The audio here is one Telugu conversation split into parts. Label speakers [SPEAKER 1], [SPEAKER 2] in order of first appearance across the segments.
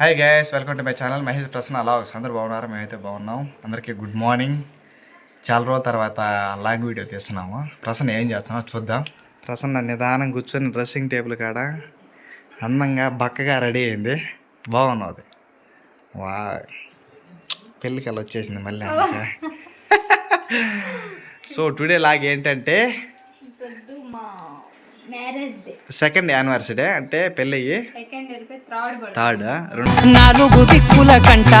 [SPEAKER 1] Hi guys welcome to my channel Mahesh Prasanna అలా అందరూ బాగున్నారు మేమైతే బాగున్నాం. అందరికీ గుడ్ మార్నింగ్ చాలా రోజుల తర్వాత లాంగ్ వీడియో తీస్తున్నాము. ప్రసన్న ఏం చేస్తున్నావు చూద్దాం. ప్రసన్న నిదానం కూర్చొని డ్రెస్సింగ్ టేబుల్ కాడ అందంగా బక్కగా రెడీ అయింది. బాగున్నది. వా పెళ్ళికల్లా వచ్చేసింది మళ్ళీ. సో టుడే లాగ్ ఏంటంటే సెకండ్ యానివర్సరీ అంటే పెళ్ళయ్యి.
[SPEAKER 2] థర్డ్
[SPEAKER 3] నాలుగు దిక్కుల కంట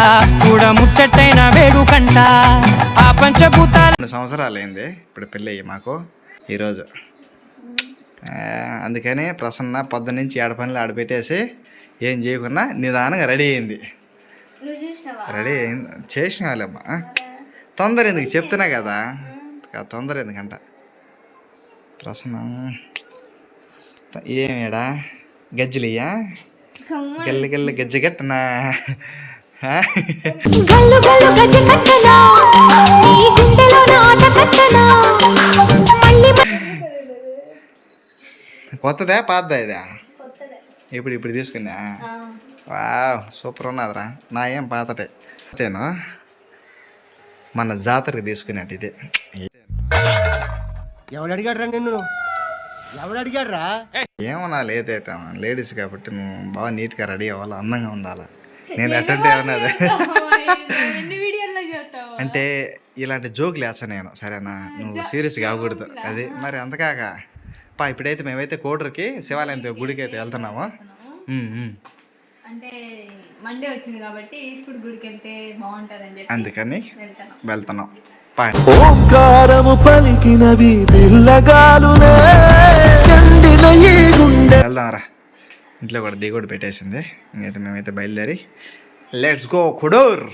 [SPEAKER 3] చూడ ముచ్చటైన వేడు కంట. ఆ పంచభూతాల
[SPEAKER 1] రెండు సంవత్సరాలు అయింది ఇప్పుడు పెళ్ళయ్యి మాకు ఈరోజు అందుకని ప్రసన్న పొద్దు నుంచి ఏడ పనులు ఆడపెట్టేసి ఏం చేయకుండా నిదానంగా రెడీ అయింది. రెడీ అయింది. చేసిన వాళ్ళమ్మా తొందర ఎందుకు? చెప్తున్నా కదా. తొందర ఎందుకంట. ప్రసన్న ఏమేడా గజ్జలియా గెల్లి గెల్లి గజ్జ కట్టనా ఆ?
[SPEAKER 4] గల్లు గల్లు గజ కట్టనా నీ గుండెలో నాట కట్టనా మళ్ళీ
[SPEAKER 1] కొత్తదా పాతదా ఇదా ఇప్పుడు ఇప్పుడు తీసుకున్నా వావ్ సూపర్ ఉన్నదిరా నా ఏం పాతటే అంతేనా మన జాతరకి తీసుకున్నట్టు ఇదే
[SPEAKER 5] ఎవడు అడిగాడు రా నిన్ను ఎవడు అడిగాడు రా
[SPEAKER 1] ఏమన్నా లేదైతే లేడీస్ కాబట్టి నువ్వు బాగా నీట్గా రెడీ అవ్వాలి? అందంగా ఉండాలి? నేను అటెండ్
[SPEAKER 2] చూస్తావు
[SPEAKER 1] అంటే ఇలాంటి జోకులు వేస్తా నేను. సరేనా? నువ్వు సీరియస్ కాకూడదు అది మరి అంతకాక పా ఇప్పుడైతే మేమైతే కోటర్కి శివాలయం గుడికి అయితే వెళ్తున్నాము.
[SPEAKER 2] అంటే మండే వచ్చింది కాబట్టి ఈస్కుడు గుడికి వెళ్తే
[SPEAKER 1] అందుకని
[SPEAKER 2] వెళ్తాను
[SPEAKER 1] వెళ్తున్నాం.
[SPEAKER 6] ఓంకారము పలికినవి పిల్లగాలునే
[SPEAKER 1] వెళ్దాంరా ఇంట్లో కూడా దిగుడు పెట్టేసింది. ఇంకైతే మేమైతే బయలుదేరి లెట్స్ గో కుడూర్.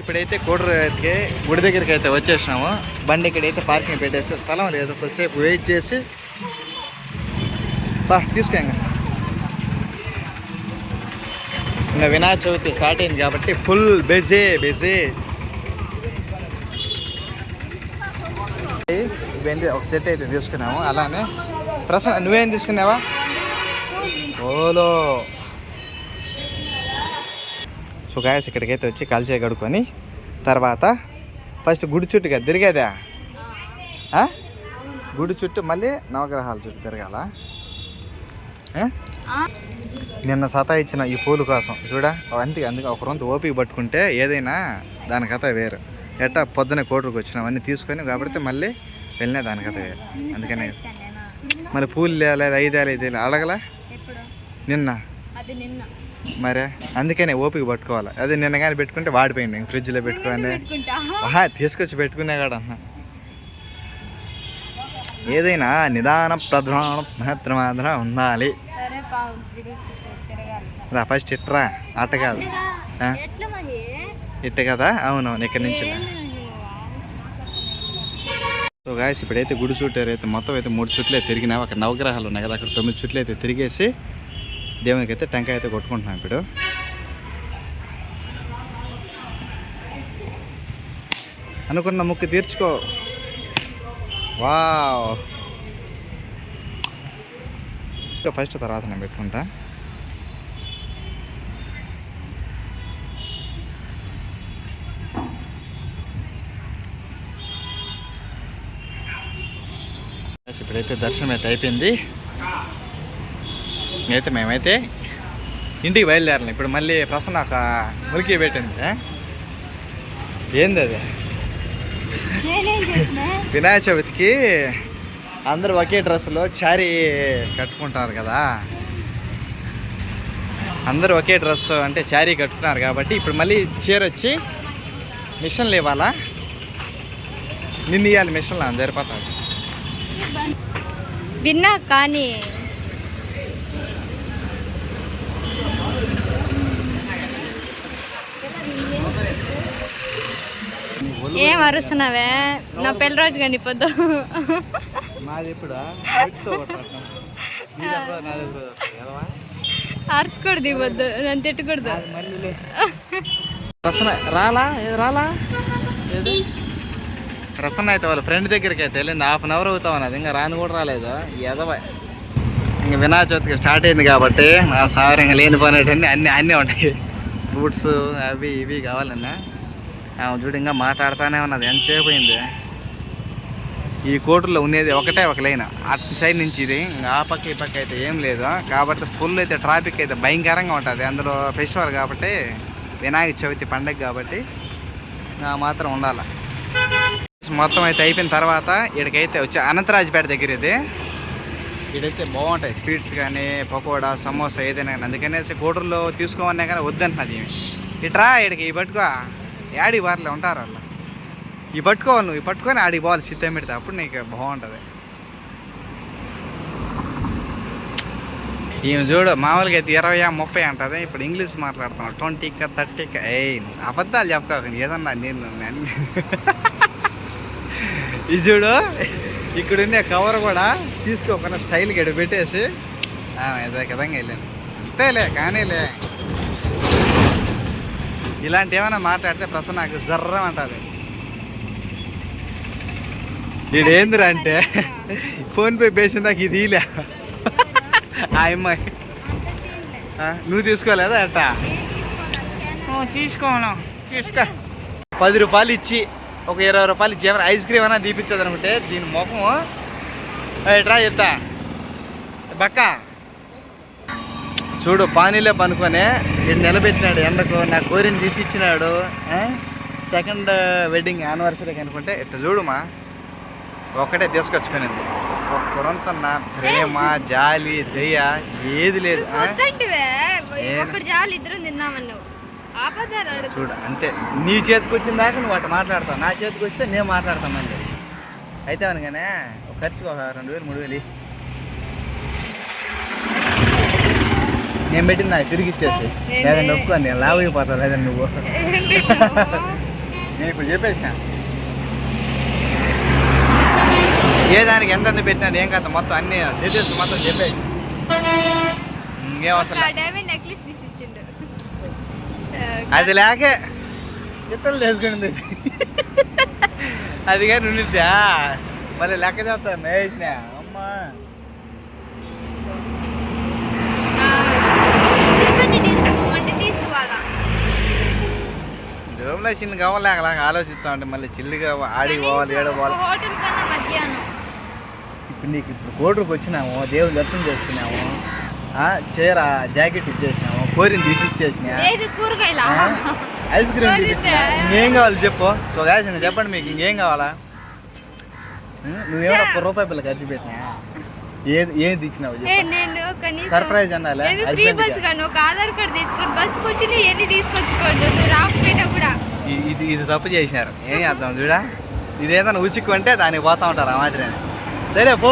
[SPEAKER 1] ఇప్పుడైతే కోడూరుకి గుడి దగ్గరికి అయితే వచ్చేసినాము. బండి ఇక్కడైతే పార్కింగ్ పెట్టేసి స్థలం లేదు. కొద్దిసేపు వెయిట్ చేసి బా తీసుకోండి ఇంకా ఇంకా వినాయక చవితి స్టార్ట్ అయింది కాబట్టి ఫుల్ బిజీ బిజీ ఇవన్నీ ఒక సెట్ అయితే తీసుకున్నాము అలానే? ప్రసన్న నువ్వేం తీసుకున్నావా? ఓలో. సో గాయస్ ఇక్కడికైతే వచ్చి కలిసే గడుకొని తర్వాత ఫస్ట్ గుడి చుట్టుగా తిరిగేదా? గుడి చుట్టూ మళ్ళీ నవగ్రహాల చుట్టూ తిరగాల? నిన్న సతా ఇచ్చిన ఈ పూలు కోసం. చూడా? అంతే అందుకే ఒక రొంత ఓపిక పట్టుకుంటే ఏదైనా దాని కథ వేరు. ఎట్టా పొద్దున కోటరికి వచ్చినాం అన్నీ తీసుకొని కాబట్టి మళ్ళీ వెళ్ళినా దాని కథ వేరు. అందుకనే మళ్ళీ పూలు లేదు ఐదేళ్ళు ఐదేళ్ళు అడగలా? నిన్న? మరే? అందుకనే ఓపిక పట్టుకోవాలి. అదే నిన్న కానీ పెట్టుకుంటే వాడిపోయింది ఇంక ఫ్రిడ్జ్లో ఆహా తీసుకొచ్చి పెట్టుకునే కాడ అన్న. ఏదైనా నిదాన ప్రధాన మాత్రం ఉండాలి. రా ఫస్ట్ ఇట్రా. ఆట కాదు. ఇట్ట కదా? అవునవును ఇక్కడ నుంచి సో గాయస్ ఇప్పుడైతే గుడి చుట్టారు అయితే మొత్తం అయితే మూడు చుట్లే తిరిగినా అక్కడ నవగ్రహాలు ఉన్నాయి కదా అక్కడ తొమ్మిది చుట్లు అయితే తిరిగేసి దేవునికి అయితే టెంకాయ అయితే కొట్టుకుంటున్నాం ఇప్పుడు. అనుకున్న ముక్కు తీర్చుకో. వావ్ ఫస్ట్ తర్వాత నేను పెట్టుకుంటా. ఇప్పుడైతే దర్శనం అయితే అయిపోయింది. అయితే మేమైతే ఇంటికి బయలుదేరాలి. ఇప్పుడు మళ్ళీ ప్రసన్న ఒక మురికి పెట్టింది ఆ? ఏంది అది? వినాయక చవితికి అందరూ ఒకే డ్రెస్సులో చారీ కట్టుకుంటారు కదా. అందరూ ఒకే డ్రెస్ అంటే చారీ కట్టుకున్నారు కాబట్టి ఇప్పుడు మళ్ళీ చీర వచ్చి మిషన్లు ఇవ్వాలా? నిన్ను ఇవ్వాలి మిషన్లు సరిపోతుంది
[SPEAKER 2] విన్నా కానీ ఏం అరుస్తున్నావే? నా పెళ్ళి రోజు కండి పొద్దు అరుసుకోడు దిగొద్దు నన్ను తిట్టకూడదు.
[SPEAKER 1] రాలా? రాలా? ప్రసన్న అయితే వాళ్ళ ఫ్రెండ్ దగ్గరికి అయితే వెళ్ళింది. హాఫ్ అన్ అవర్ అవుతా ఉన్నది. ఇంకా రాను కూడా రాలేదు. ఎదవ. ఇంక వినాయక చవితికి స్టార్ట్ అయింది కాబట్టి నా సార్ ఇంకా లేని పనేటన్ని అన్నీ అన్నీ ఉంటాయి ఫ్రూట్స్ అవి ఇవి కావాలన్నా. ఆమె చూడు ఇంకా మాట్లాడుతూనే ఉన్నది. ఎంతసేపు అయింది? ఈ కోటలో ఉండేది ఒకటే ఒక లైన్. అటు సైడ్ నుంచి ఇది. ఇంకా ఆ పక్క ఈ పక్క అయితే ఏం లేదు. కాబట్టి ఫుల్ అయితే ట్రాఫిక్ అయితే భయంకరంగా ఉంటుంది. అందులో ఫెస్టివల్ కాబట్టి వినాయక చవితి పండగ కాబట్టి మాత్రం ఉండాలి. మొత్తం అయితే అయిపోయిన తర్వాత ఇక్కడికైతే వచ్చి అనంతరాజపేట దగ్గర ఇది. ఇక్కడైతే బాగుంటాయి స్వీట్స్ కానీ పకోడా సమోసా ఏదైనా కానీ. అందుకనేసి కోటర్లో తీసుకోమన్నా కానీ వద్దంటున్నది ఇట్రా ఇక్కడికి ఈ పట్టుకో. యాడి వారిలో ఉంటారు వాళ్ళు. ఈ పట్టుకోవాలి నువ్వు ఈ పట్టుకొని ఆడికి పోవాలి సిద్ధం పెడితే అప్పుడు నీకు బాగుంటుంది. ఈమె చూడు మామూలుగా అయితే ఇరవై ముప్పై అంటది. ఇప్పుడు ఇంగ్లీష్ మాట్లాడుతున్నావు ట్వంటీకా థర్టీకా. ఏ అబద్ధాలు చెప్పుకోక ఏదన్నా నేను నేను- ఇది చూడు ఇక్కడ ఉండే కవర్ కూడా తీసుకోకుండా స్టైల్ గడి పెట్టేసి. ఇదే విధంగా వెళ్ళాను. అంతేలే కానీలే. ఇలాంటి ఏమైనా మాట్లాడితే ప్రసన్న నాకు జర్రం అంటుంది. ఏందిరా అంటే? ఫోన్పే పేసిన నాకు ఇది ఇలే. ఆ అమ్మాయి నువ్వు తీసుకోలేదా అట్టా? తీసుకోను? తీసుకో. పది రూపాయలు ఇచ్చి. ఒక ఇరవై రూపాయలు ఏమైనా ఐస్ క్రీమ్ అయినా తీపిచ్చదు అనుకుంటే దీని ముఖం. ఎట్రా చెప్తా బక్క. చూడు పానీలో పనుకొని నేను నిలబెట్టినాడు ఎండకు నా కోరిని తీసి ఇచ్చినాడు సెకండ్ వెడ్డింగ్ యానివర్సరీకి అనుకుంటే ఇట్లా చూడుమా. ఒకటే తీసుకొచ్చుకునేది. ఒక్కరంతా నా ప్రేమ జాలి దయ ఏది లేదు
[SPEAKER 2] ఇద్దరం తిందామన్నావు.
[SPEAKER 1] చూడు అంతే. నీ చేతికి వచ్చిన దాకా నువ్వు అటు మాట్లాడతావు. నా చేతికి వస్తే నేను మాట్లాడతాను మళ్ళీ అయితే అనగానే ఒక ఖర్చుకు ఒక రెండు వేలు మూడు వేలు. నేను పెట్టింది నాకు తిరిగి ఇచ్చేసి. లేదండి ఒప్పుకో నేను లాభ అయిపోతావు లేదండి నువ్వు నేను ఇప్పుడు చెప్పేసిన. ఏ దానికి ఎంత పెట్టినా ఏం కథ మొత్తం అన్ని డీటెయిల్స్ మొత్తం చెప్పేసి. ఇంకేం అవసరం లేదు.
[SPEAKER 2] డైమండ్ నెక్లెస్ తీసి ఇచ్చిండు
[SPEAKER 1] అది లేకే ఇతరులు చేసుకునింది అది కానీ ఉండిద్దా? మళ్ళీ లెక్క చేస్తాను వేసిన అమ్మా. జోబులో చిన్న కావాలేకలాగా ఆలోచిస్తా ఉంటే మళ్ళీ చిల్లిగా ఆడికి పోవాలి ఏడ పోవాలి.
[SPEAKER 2] హోటల్ కన్నా మధ్యాహ్నం.
[SPEAKER 1] ఇప్పుడు నీకు ఇప్పుడు కోటూరుకి వచ్చినాము దేవుని దర్శనం చేసుకున్నాము ఆ, చీర జాకెట్ ఇచ్చేసినాము. కోరిని తీసి ఇచ్చేసినా
[SPEAKER 2] ఏది? కూరగాయలా?
[SPEAKER 1] ఆ? ఐస్ క్రీమ్ ఇంకేం కావాలి చెప్పు? సో గాయస్ చెప్పండి మీకు ఇంకేం కావాలా? నువ్వేమో ఒక్క రూపాయి పిల్ల ఖర్చు పెట్టినా? ఏది ఏది ఇచ్చినావు
[SPEAKER 2] ఏ,
[SPEAKER 1] సర్ప్రైజ్
[SPEAKER 2] ఒక ఆధార్ కార్డు తెచ్చుకొని బస్కి వచ్చి ఎన్ని తీసుకొచ్చుకోండి? నువ్వు రాకపోయినా కూడా.
[SPEAKER 1] ఇది ఇది తప్పు చేసినారు. ఏం చేద్దాం చూడా? ఇదేదైనా ఉచిక్కు అంటే దానికి పోతా ఉంటారు ఆ మాదిరి సరే పో.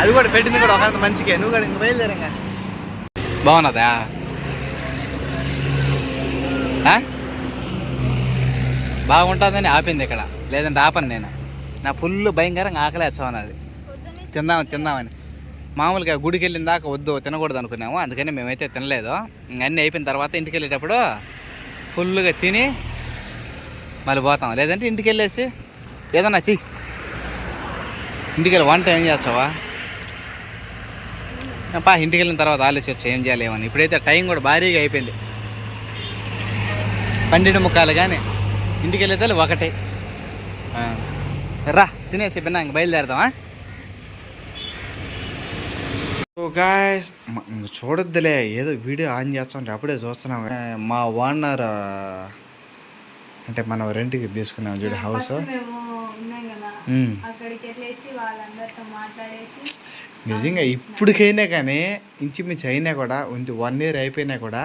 [SPEAKER 1] అది కూడా పెట్టింది కూడా ఒక మంచిగా నువ్వు కూడా ఇంక బయలుదేరంగా బాగున్నదా? బాగుంటుందని ఆపింది ఇక్కడ. లేదంటే ఆపను నేను. నా ఫుల్ భయంకరంగా ఆకలి వచ్చామన్నది తిందామని తిందామని. మామూలుగా గుడికి వెళ్ళిన దాకా వద్దు తినకూడదు అనుకున్నాము. అందుకని మేమైతే తినలేదు. ఇంక అన్నీ అయిపోయిన తర్వాత ఇంటికి వెళ్ళేటప్పుడు ఫుల్గా తిని మళ్ళీ పోతాం. లేదంటే ఇంటికి వెళ్ళేసి ఏదన్నా చెయ్యి ఇంటికి వెళ్ళి వంట ఏం చేస్తావా? పా ఇంటికి వెళ్ళిన తర్వాత ఆలోచించు ఏం చేయాలి ఏమని ఇప్పుడైతే టైం కూడా భారీగా అయిపోయింది. పన్నెండు ముక్కాలు కానీ ఇంటికి వెళ్ళేది ఒకటే. ఆ. రా తినేసి బిన్నా ఇంక బయలుదేరదామా గాయస్ చూడొద్దులే ఏదో వీడియో ఆన్ చేస్తుంటే అప్పుడే చూస్తున్నాం. మా ఓనర్ అంటే మనం రెంట్కి తీసుకున్నాం చూడు హౌస్ నిజంగా ఇప్పటికైనా కానీ ఇంచుమించు అయినా కూడా వన్ ఇయర్ అయిపోయినా కూడా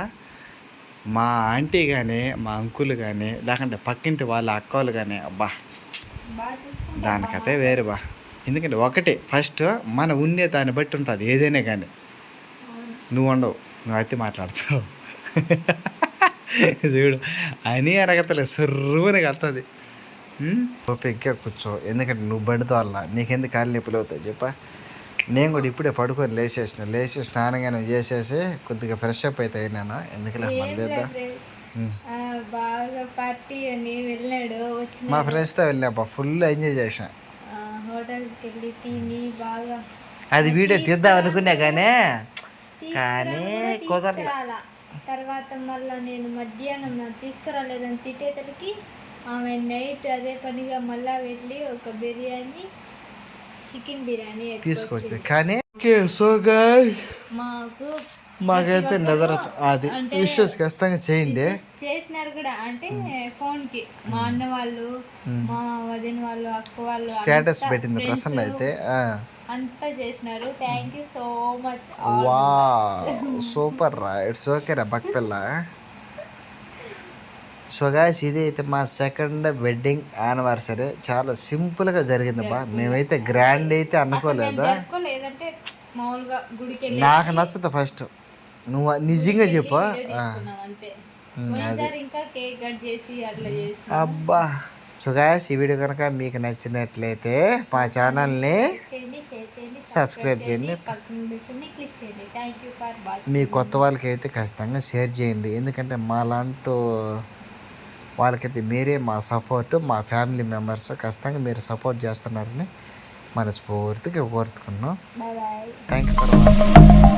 [SPEAKER 1] మా ఆంటీ కానీ మా అంకుల్ కానీ లేకుంటే పక్కింటి వాళ్ళ అక్కలు కానీ అబ్బా
[SPEAKER 2] దానికైతే
[SPEAKER 1] దానికతే వేరు బా. ఎందుకంటే ఒకటే ఫస్ట్ మన ఉండే దాన్ని బట్టి ఉంటుంది ఏదైనా కానీ నువ్వు ఉండవు నువ్వు అయితే మాట్లాడుతావు. చూడు అని అరగతలే సర్రుని కలుతుంది. ఓపిగ్గా కూర్చో ఎందుకంటే నువ్వు బండితో వల్ల నీకెందుకు కాళ్ళు నొప్పులు అవుతాయి చెప్పా? నేను కూడా ఇప్పుడే పడుకొని లేచేసిన. లేచి స్నానంగా చేసేసి కొద్దిగా ఫ్రెష్ అప్ అయితే అయినాను? ఎందుకలే
[SPEAKER 2] బాగా పార్టీ అని వెళ్ళాడు
[SPEAKER 1] మా ఫ్రెండ్స్తో వెళ్ళాం ఫుల్ ఎంజాయ్ చేసిన.
[SPEAKER 2] హోటల్స్కి వెళ్ళి తిని బాగా
[SPEAKER 1] అది వీడియో తీద్దాం అనుకున్నా కానీ కానీ
[SPEAKER 2] తీసుకురాలా. తర్వాత మళ్ళీ నేను మధ్యాహ్నం తీసుకురాలేదని తిట్టేతలకి ఆమె నైట్ అదే పనిగా మళ్ళా వెళ్ళి ఒక బిర్యానీ చికెన్ బిర్యానీ
[SPEAKER 1] తీసుకొచ్చింది కానీ ఓకే సో
[SPEAKER 2] మాకు
[SPEAKER 1] మాకైతే నిద్ర అది విషెస్ ఖచ్చితంగా చేయండి.
[SPEAKER 2] చేసినారు కూడా అంటే ఫోన్కి మా అన్న వాళ్ళు మా వదిన వాళ్ళు అక్క వాళ్ళు
[SPEAKER 1] స్టేటస్ పెట్టింది ప్రసన్న అయితే.
[SPEAKER 2] అంతా చేసినారు. థ్యాంక్ యూ సో మచ్
[SPEAKER 1] వా సూపర్ రా. ఇట్స్ ఓకే రా బక్పిల్ల సో గాయస్ ఇది అయితే మా సెకండ్ వెడ్డింగ్ యానివర్సరీ. చాలా సింపుల్గా జరిగింది బా మేమైతే గ్రాండ్ అయితే అనుకోలేదా? నాకు నచ్చదు ఫస్ట్. నువ్వు నిజంగా చెప్పు అబ్బా. సో గాయస్ ఈ వీడియో కనుక మీకు నచ్చినట్లయితే మా ఛానల్ని సబ్స్క్రైబ్ చేయండి. మీ కొత్త వాళ్ళకి అయితే ఖచ్చితంగా షేర్ చేయండి. ఎందుకంటే మా లాంటి వాళ్ళకైతే మీరే మా సపోర్ట్ మా ఫ్యామిలీ మెంబర్స్ ఖచ్చితంగా మీరు సపోర్ట్ చేస్తున్నారని మనస్ఫూర్తిగా కోరుతున్నాం. Thank you for watching.